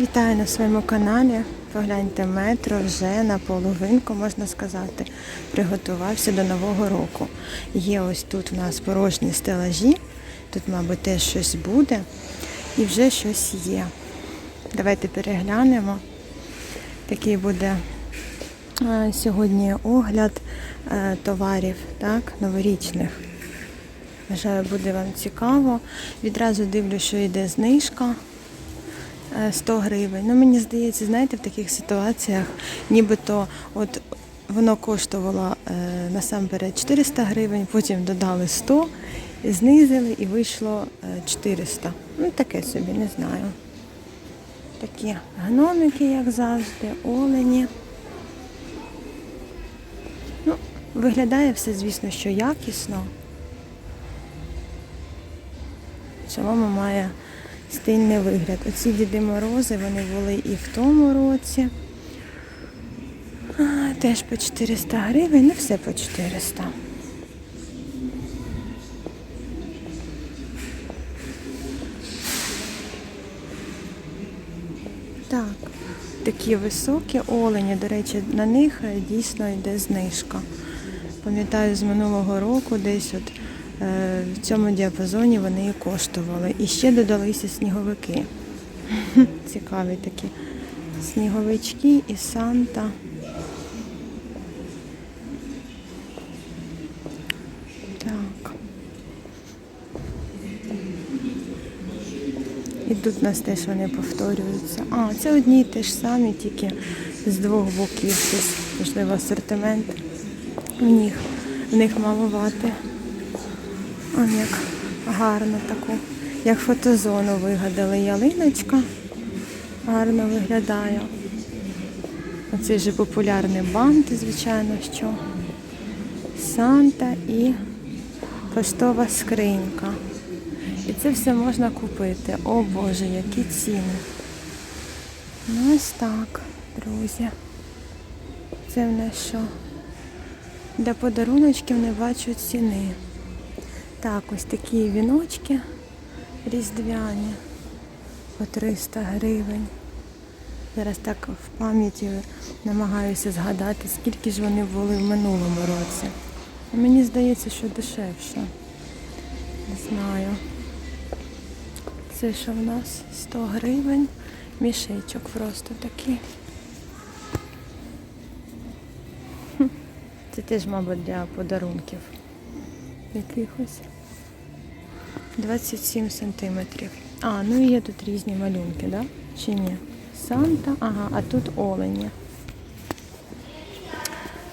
Вітаю на своєму каналі. Погляньте, метро вже на половинку, можна сказати, приготувався до Нового року. Є ось тут у нас порожні стелажі, тут, мабуть, теж щось буде і вже щось є. Давайте переглянемо. Такий буде сьогодні огляд е, товарів, так, новорічних. Вважаю, буде вам цікаво. Відразу дивлюсь, що йде знижка. Е, 100 гривень. Ну, мені здається, знаєте, в таких ситуаціях, нібито от воно коштувало е, насамперед 400 гривень, потім додали 100, знизили і вийшло е, 400. Ну, таке собі, не знаю. Такі гномики, як завжди, олені. Ну, виглядає все, звісно, що якісно. В цілому має стильний вигляд. Оці Діди Морози, вони були і в тому році. А, теж по 400 гривень, ну все по 400. Так, такі високі олені, до речі, на них е, дійсно йде знижка. Пам'ятаю, з минулого року десь от в цьому діапазоні вони і коштували. І ще додалися сніговики. Цікаві такі сніговички і Санта. Так. І тут у нас теж вони повторюються. А, це одні і ті ж самі, тільки з двох боків можливо, асортимент. В них, в них малувати. Он як гарно таку, як фотозону вигадали ялиночка. Гарно виглядає. Оцей же популярний бант, звичайно, що. Санта і поштова скринька. І це все можна купити. О Боже, які ціни. Ну ось так, друзі. Це в нас що? Для подаруночків не бачу ціни. Так, ось такі віночки різдвяні по 300 гривень. Зараз так в пам'яті намагаюся згадати, скільки ж вони були в минулому році. Мені здається, що дешевше. Не знаю. Це що в нас 100 гривень. Мішечок просто такий. Це теж, мабуть, для подарунків якихось. 27 сантиметрів. А, ну і є тут різні малюнки, да? Чи ні? Санта, ага, а тут олені.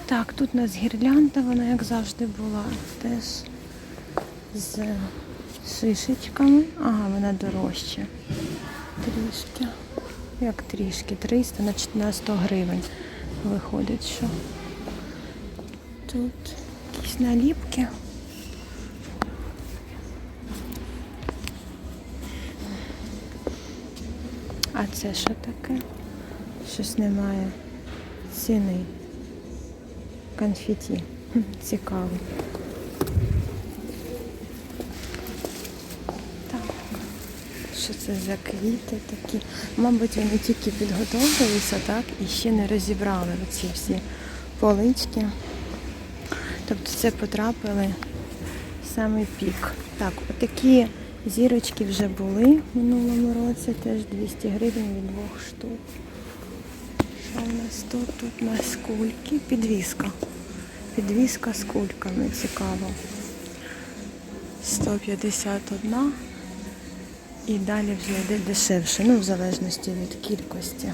Так, тут у нас гірлянда, вона як завжди була. Теж з шишечками. Ага, вона дорожча. Трішки. Як трішки? 300 на 4 на 100 гривень. Виходить, що тут якісь наліпки. А це що таке? Щось немає ціни. Конфеті. Цікаво. Так. Що це за квіти такі? Мабуть, вони тільки підготовилися, так? І ще не розібрали оці всі полички. Тобто це потрапили в самий пік. Так, отакі зірочки вже були в минулому році, теж 200 гривень від двох штук. Що у нас тут? Тут у нас кульки, підвіска. Підвіска з кульками, цікаво. 151 і далі вже йде дешевше, ну в залежності від кількості.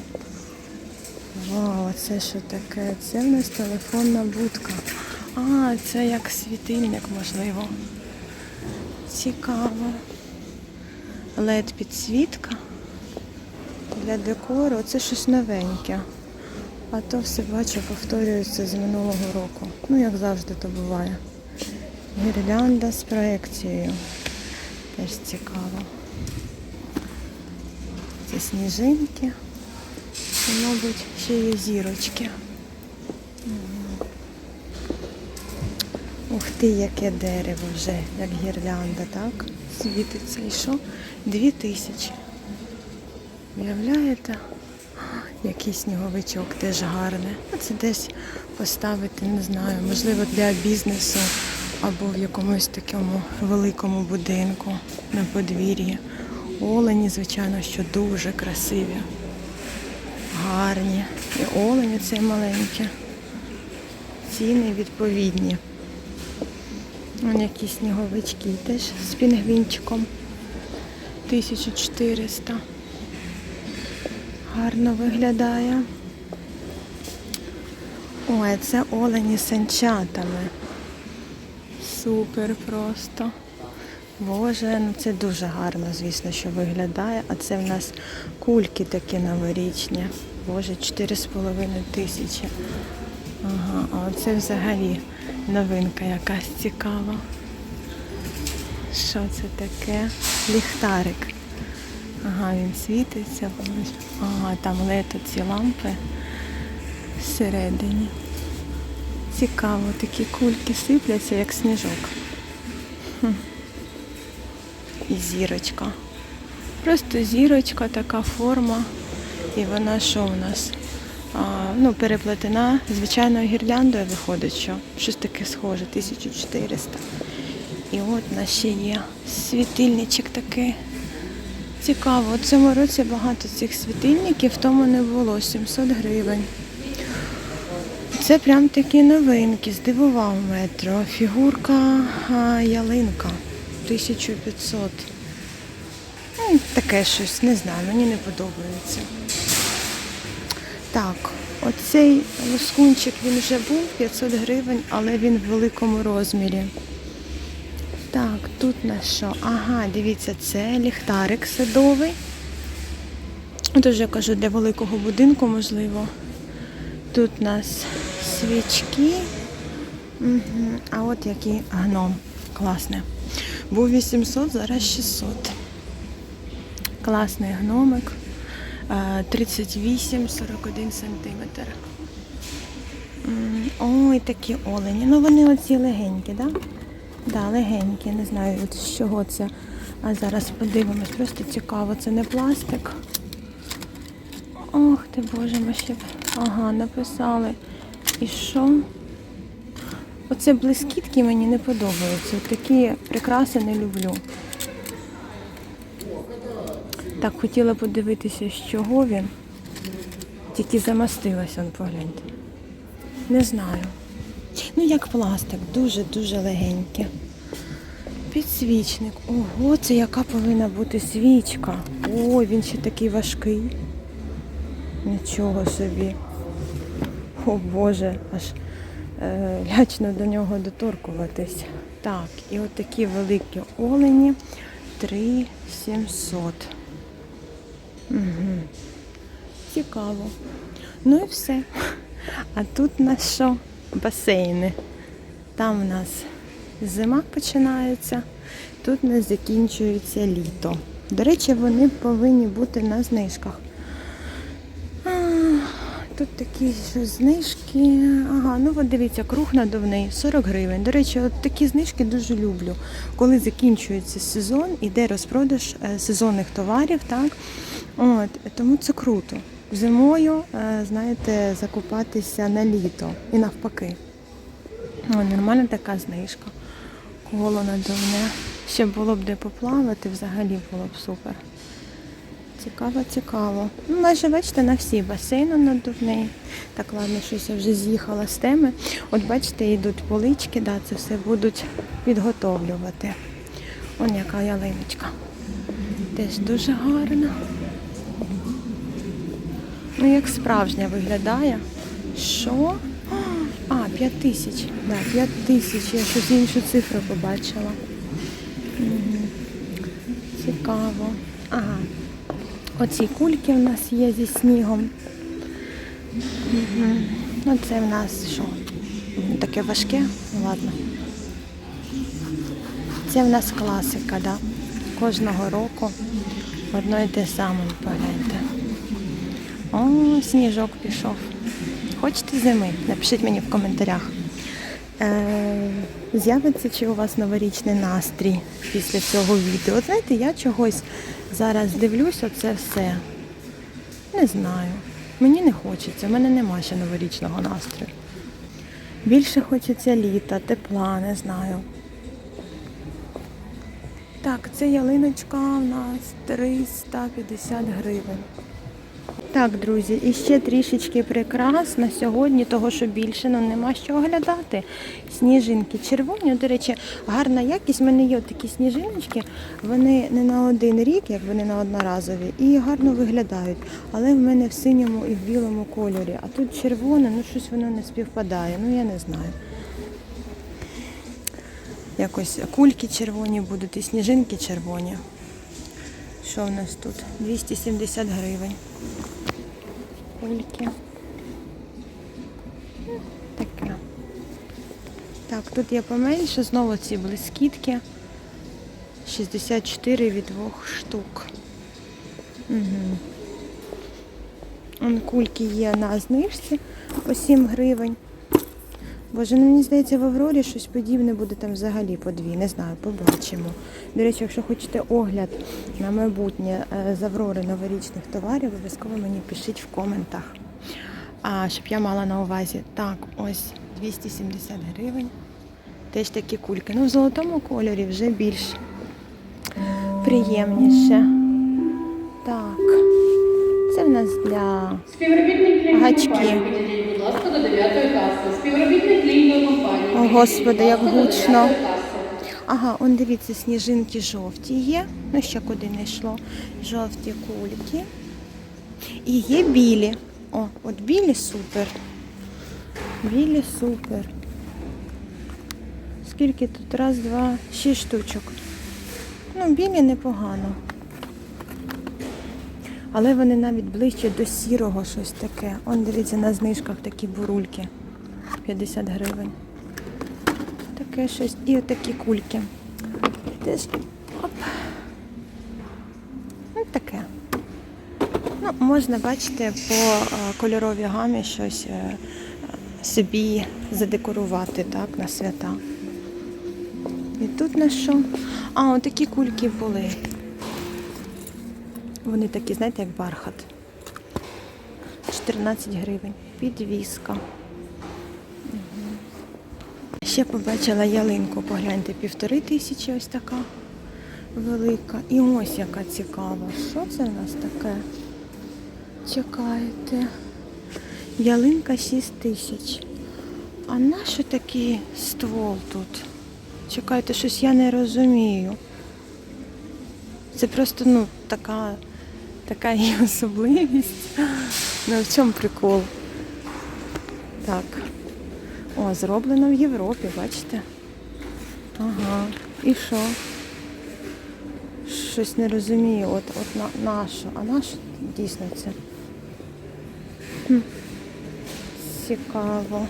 Вау, це що таке? Це в нас телефонна будка. А, це як світильник, можливо. Цікаво. led підсвітка для декору. Це щось новеньке. А то все бачу, повторюється з минулого року. Ну, як завжди то буває. Гірлянда з проекцією. Теж цікаво. Це сніжинки. І, мабуть, ще є зірочки. Ух ти, яке дерево вже, як гірлянда, так? Світиться і що? Дві тисячі. Уявляєте? Який сніговичок теж гарний. Це десь поставити, не знаю, можливо, для бізнесу або в якомусь такому великому будинку на подвір'ї. Олені, звичайно, що дуже красиві, гарні. І олені цей маленькі. Ціни відповідні. Вон якісь сніговички теж з пінгвінчиком. 1400. Гарно виглядає. Ой, це олені з санчатами. Супер просто. Боже, ну це дуже гарно, звісно, що виглядає. А це в нас кульки такі новорічні. Боже, 4,5 тисячі. Ага, а оце взагалі новинка якась цікава. Що це таке? Ліхтарик. Ага, він світиться. Ага, там лето ці лампи всередині. Цікаво, такі кульки сипляться, як сніжок. Хм. І зірочка. Просто зірочка, така форма. І вона що у нас? Ну, переплетена звичайною гірляндою виходить, що щось таке схоже, 1400. І от у нас ще є світильничок такий. Цікаво, у цьому році багато цих світильників, тому не було 700 гривень. Це прям такі новинки, здивував метро. Фігурка а, ялинка 1500. Ну, таке щось, не знаю, мені не подобається. Так, оцей лоскунчик він вже був 500 гривень, але він в великому розмірі. Так, тут на що? Ага, дивіться, це ліхтарик садовий. Вже кажу, для великого будинку, можливо. Тут у нас свічки. Угу. А от який гном. Класний. Був 800, зараз 600. Класний гномик. Е, 38-41 сантиметр. Ой, такі олені. Ну вони оці легенькі, так? Да? Да, легенькі, не знаю от з чого це. А зараз подивимось, просто цікаво, це не пластик. Ох ти боже, ми ще. Ага, написали. І що? Оце блискітки мені не подобаються. Такі прикраси не люблю. Так, хотіла подивитися, з чого він. Тільки замастилася, он погляньте. Не знаю. Ну, як пластик, дуже-дуже легенький. Підсвічник. Ого, це яка повинна бути свічка. Ой, він ще такий важкий. Нічого собі. О Боже, аж е, лячно до нього доторкуватись. Так, і от такі великі олені 3700. Угу. Цікаво. Ну і все. А тут у нас що? Басейни. Там у нас зима починається, тут у нас закінчується літо. До речі, вони повинні бути на знижках. Тут такі що знижки. Ага, ну от дивіться, круг надувний 40 гривень. До речі, от такі знижки дуже люблю. Коли закінчується сезон, іде розпродаж е, сезонних товарів, так? От, тому це круто. Зимою, е, знаєте, закупатися на літо і навпаки. О, нормальна така знижка. Коло надувне. Ще було б де поплавати, взагалі було б супер. Цікаво, цікаво. Ну, майже бачите, на всі басейни надувний. Так, ладно, щось я вже з'їхала з теми. От бачите, йдуть полички, да, це все будуть підготовлювати. Он яка ялиночка. Теж дуже гарна. Ну, як справжня виглядає. Що? А, 5 тисяч. Да, 5 тисяч. Я щось іншу цифру побачила. Цікаво. Ага. Оці кульки в нас є зі снігом. Угу. Ну це в нас що? Таке важке? Ну ладно. Це в нас класика, да? Кожного року одно й те саме, погляньте. О, сніжок пішов. Хочете зими? Напишіть мені в коментарях. Е, з'явиться чи у вас новорічний настрій після цього відео? Знаєте, я чогось зараз дивлюсь оце все. Не знаю. Мені не хочеться, в мене нема ще новорічного настрою. Більше хочеться літа, тепла, не знаю. Так, це ялиночка у нас 350 гривень. Так, друзі, і ще трішечки прикрас на сьогодні, того що більше ну, нема що оглядати. Сніжинки червоні. До речі, гарна якість. У мене є такі сніжиночки, вони не на один рік, як вони на одноразові, і гарно виглядають. Але в мене в синьому і в білому кольорі. А тут червоне, ну щось воно не співпадає. Ну я не знаю. Якось кульки червоні будуть і сніжинки червоні. Що в нас тут? 270 гривень. Кульки. Таке. Так, тут є поменше, знову ці блискітки. 64 від двох штук. Угу. Кульки є на знижці по 7 гривень. Боже, ну мені здається, в Аврорі щось подібне буде там взагалі по дві. Не знаю, побачимо. До речі, якщо хочете огляд на майбутнє е, з Аврори новорічних товарів, обов'язково мені пишіть в коментах. А, щоб я мала на увазі. Так, ось 270 гривень. Теж такі кульки. Ну, в золотому кольорі вже більш приємніше. Так. Це в нас для Співробітник до 9 каси. Співробітник лінії компанії. О, Господи, як гучно. Ага, он дивіться, сніжинки жовті є. Ну, ще куди не йшло. Жовті кульки. І є білі. О, от білі супер. Білі супер. Скільки тут? Раз, два, шість штучок. Ну, білі непогано. Але вони навіть ближче до сірого щось таке. Он дивіться на знижках такі бурульки. 50 гривень таке щось. І отакі кульки. Теж оп. Ну, таке. Ну, можна, бачите, по е, кольоровій гамі щось е, собі задекорувати так, на свята. І тут на що? А, отакі кульки були. Вони такі, знаєте, як бархат. 14 гривень. Підвіска. Ще побачила ялинку, погляньте, півтори тисячі ось така велика. І ось яка цікава. Що це в нас таке? Чекайте. Ялинка 6 тисяч. А нащо такий ствол тут? Чекайте, щось я не розумію. Це просто, ну, така, така її особливість. Ну, в чому прикол? Так. О, зроблено в Європі, бачите? Ага. І що? Щось не розумію. От, от на, на що? А на що дійсно це? Хм. Цікаво.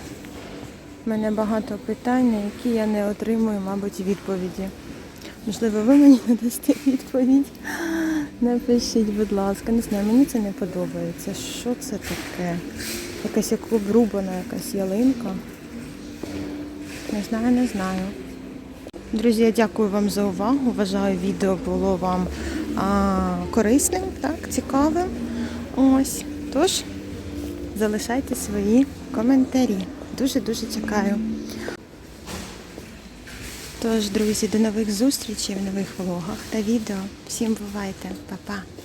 У мене багато питань, на які я не отримую, мабуть, відповіді. Можливо, ви мені надасте відповідь. Напишіть, будь ласка, не знаю, мені це не подобається. Що це таке? Якась як обрубана якась ялинка. Не знаю, не знаю. Друзі, я дякую вам за увагу. Вважаю, відео було вам а, корисним, так, цікавим. Ось. Тож, залишайте свої коментарі. Дуже-дуже чекаю. Тож, друзі, до нових зустрічей в нових влогах та відео. Всім бувайте, Па-па!